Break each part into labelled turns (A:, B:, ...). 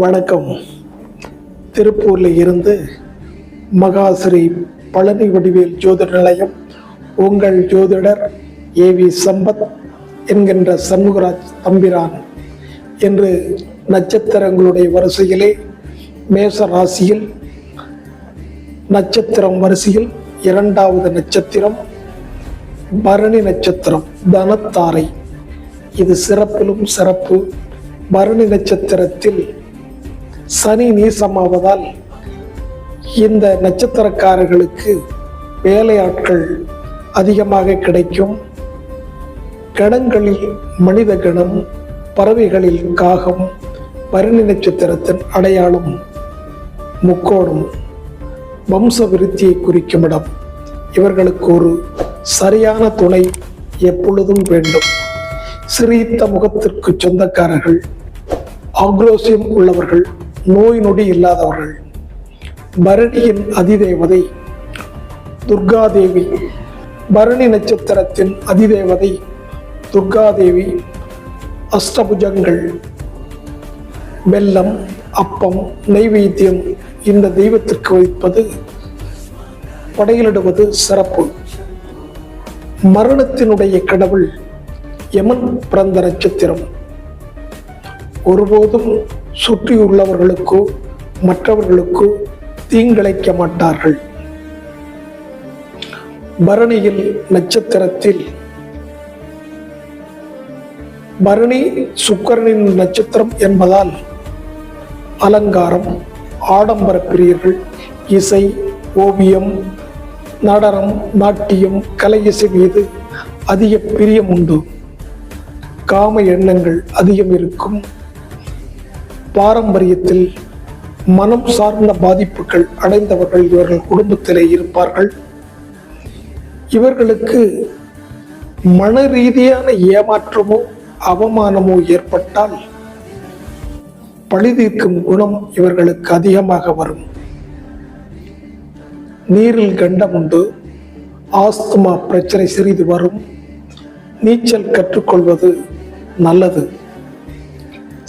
A: வணக்கம். திருப்பூரில் இருந்து மகாஸ்ரீ பழனி வடிவேல் ஜோதிட நிலையம் உங்கள் ஜோதிடர் ஏவி சம்பத் என்கின்ற சண்முகராஜ் தம்பிரான். என்று நட்சத்திரங்களுடைய வரிசையிலே மேச ராசியில் நட்சத்திரம் வரிசையில் இரண்டாவது நட்சத்திரம் பரணி நட்சத்திரம் தனத்தாரை. இது சிறப்பிலும் சிறப்பு. பரணி நட்சத்திரத்தில் சனி நீசமாவதால் இந்த நட்சத்திரக்காரர்களுக்கு வேலையாட்கள் அதிகமாக கிடைக்கும். கணங்களில் மனித கணம் பறவைகளில் காகம் பரணி நட்சத்திரத்தின் அடையாளம் முக்கோணம் வம்ச விருத்தியை குறிக்கும் இடம். இவர்களுக்கு ஒரு சரியான துணை எப்பொழுதும் வேண்டும். சிரித்த முகத்திற்கு சொந்தக்காரர்கள் ஆக்ரோசியம் உள்ளவர்கள் நோய் நொடி இல்லாதவர்கள். பரணியின் அதிதேவதை துர்காதேவி. பரணி நட்சத்திரத்தின் அதிதேவதை துர்காதேவி. அஷ்டபுஜங்கள் வெல்லம் அப்பம் நெய்வேத்தியம் இந்த தெய்வத்திற்கு வைப்பது படையலிடுவது சிறப்பு. மரணத்தினுடைய கடவுள் யமன் பிறந்த நட்சத்திரம். ஒருபோதும் சுற்றியுள்ளவர்களுக்கோ மற்றவர்களுக்கோ தீங்கிழைக்க மாட்டார்கள். பரணியில் நட்சத்திரத்தில் பரணி சுக்கரனின் நட்சத்திரம் என்பதால் அலங்காரம் ஆடம்பர பிரியர்கள் இசை ஓவியம் நடனம் நாட்டியம் கலை இசை மீது அதிக பிரியம் உண்டு. காம எண்ணங்கள் அதிகம் இருக்கும். பாரம்பரியத்தில் மனம் சார்ந்த பாதிப்புகள் அடைந்தவர்கள் இவர்கள் குடும்பத்திலே இருப்பார்கள். இவர்களுக்கு மன ரீதியான ஏமாற்றமோ அவமானமோ ஏற்பட்டால் பழிதீர்க்கும் குணம் இவர்களுக்கு அதிகமாக வரும். நீரில் கண்டம் உண்டு. ஆஸ்துமா பிரச்சனை சிறிது வரும். நீச்சல் கற்றுக்கொள்வது நல்லது.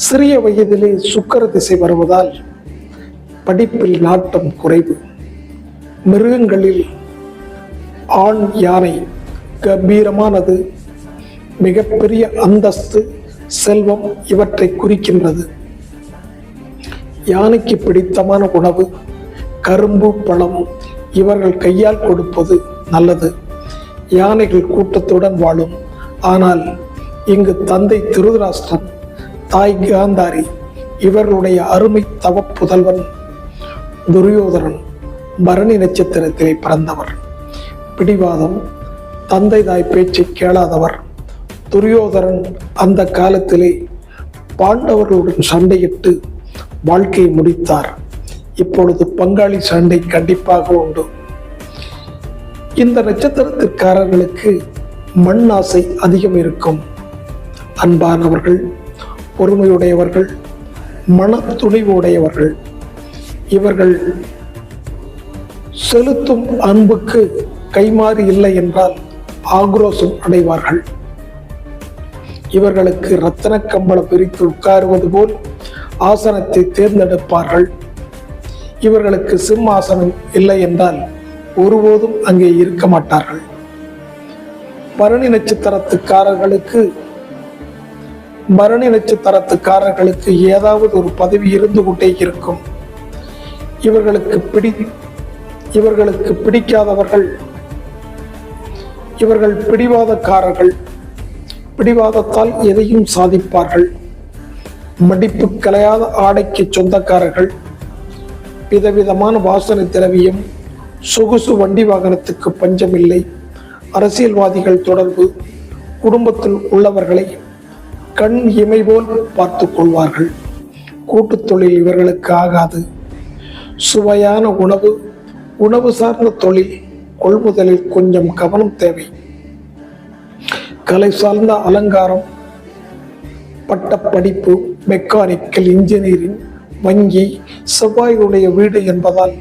A: சிறிய வயதிலே சுக்கர திசை வருவதால் படிப்பில் நாட்டம் குறைவு. மிருகங்களில் ஆண் யானை கம்பீரமானது மிகப்பெரிய அந்தஸ்து செல்வம் இவற்றை குறிக்கின்றது. யானைக்கு பிடித்தமான உணவு கரும்பு பழம் இவர்கள் கையால் கொடுப்பது நல்லது. யானைகள் கூட்டத்துடன் வாழும். ஆனால் இங்கு தந்தை திருதராஷ்டிரன் தாய் காந்தாரி இவர்களுடைய அருமை தவ புதல்வன் துரியோதரன் பரணி நட்சத்திரத்திலே பிறந்தவர். பிடிவாதம் தந்தை தாய் பேச்சை கேளாதவர். துரியோதரன் அந்த காலத்திலே பாண்டவர்களுடன் சண்டையிட்டு வாழ்க்கையை முடித்தார். இப்பொழுது பங்காளி சண்டை கண்டிப்பாக உண்டு. இந்த நட்சத்திரத்திற்காரர்களுக்கு மண் ஆசை அதிகம் இருக்கும். அன்பானவர்கள் பொறுமையுடையவர்கள் மன துணிவு உடையவர்கள் இவர்கள் செலுத்தும் அன்புக்கு கைமாறு இல்லை என்றால் ஆக்ரோஷம் அடைவார்கள். இவர்களுக்கு ரத்தன கம்பளம் பிரித்து உட்காருவது போல் ஆசனத்தை தேர்ந்தெடுப்பார்கள். இவர்களுக்கு சிம்மாசனம் இல்லை என்றால் ஒருபோதும் அங்கே இருக்க மாட்டார்கள். பரணி நட்சத்திரத்துக்காரர்களுக்கு பரணி நட்சத்திரத்துக்காரர்களுக்கு ஏதாவது ஒரு பதவி இருந்து கொண்டே இருக்கும். இவர்களுக்கு பிடி இவர்களுக்கு பிடிக்காதவர்கள் இவர்கள் பிடிவாதக்காரர்கள் பிடிவாதத்தால் எதையும் சாதிப்பார்கள். மடிப்பு கலையாத ஆடைக்கு சொந்தக்காரர்கள் விதவிதமான வாசனை திரவியம் சொகுசு வண்டி வாகனத்துக்கு பஞ்சமில்லை அரசியல்வாதிகள் தொடர்பு குடும்பத்தில் உள்ளவர்களை கண் இமை போல் பார்த்து கொள்வார்கள். கூட்டுத் தொழில் இவர்களுக்கு ஆகாது. சுவையான உணவு உணவு சார்ந்த தொழில் கொள்முதலில் கொஞ்சம் கவனம் தேவை. கலை சார்ந்த அலங்காரம் பட்டப்படிப்பு மெக்கானிக்கல் இன்ஜினியரிங் வங்கி செவ்வாயுடைய வீடு என்பதால்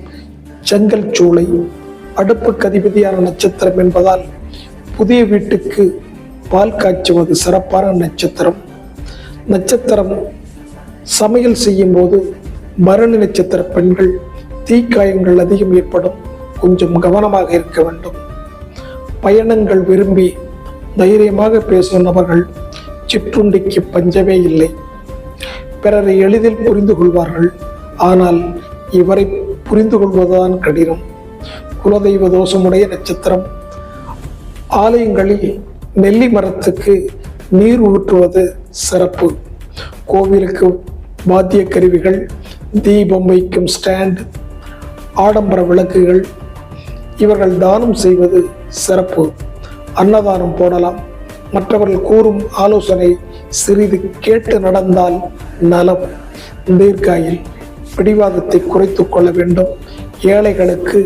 A: செங்கல் சூளை அடுப்பு கதிபதியான நட்சத்திரம் என்பதால் புதிய வீட்டுக்கு பால் காய்ச்சுவது சிறப்பான நட்சத்திரம். நட்சத்திரம் சமையல் செய்யும் போது மரண நட்சத்திர பெண்கள் தீக்காயங்கள் அதிகம் ஏற்படும். கொஞ்சம் கவனமாக இருக்க வேண்டும். பயணங்கள் விரும்பி தைரியமாக பேசும் நபர்கள் சிற்றுண்டிக்கு பஞ்சமே இல்லை. பிறரை எளிதில் புரிந்து கொள்வார்கள். ஆனால் இவரை புரிந்து கொள்வதுதான் கடினம். குலதெய்வ தோஷமுடைய நட்சத்திரம். ஆலயங்களில் நெல்லி மரத்துக்கு நீர் ஊற்றுவது சிறப்பு. கோவிலுக்கு வாத்திய கருவிகள் தீபம் வைக்கும் ஸ்டாண்ட் ஆடம்பர விளக்குகள் இவர்கள் தானம் செய்வது சிறப்பு. அன்னதானம் போடலாம். மற்றவர்கள் கூறும் ஆலோசனை சிறிது கேட்டு நடந்தால் நலம். தீர்க்காயில் பிடிவாதத்தை குறைத்து கொள்ள வேண்டும். ஏழைகளுக்கு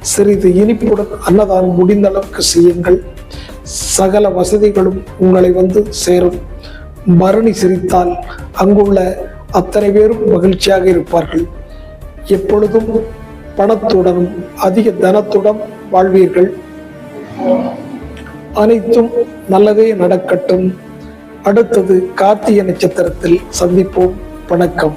A: சிறிது இனிப்புடன் அன்னதானம் முடிந்த அளவுக்கு செய்யுங்கள். சகல வசதிகளும் உங்களை வந்து சேரும். பரணி சிரித்தால் அங்குள்ள அத்தனை பேரும் மகிழ்ச்சியாக இருப்பார்கள். எப்பொழுதும் பணத்துடனும் அதிக தனத்துடன் வாழ்வீர்கள். அனைத்தும் நல்லதே நடக்கட்டும். அடுத்தது கார்த்திகை நட்சத்திரத்தில் சந்திப்போம். வணக்கம்.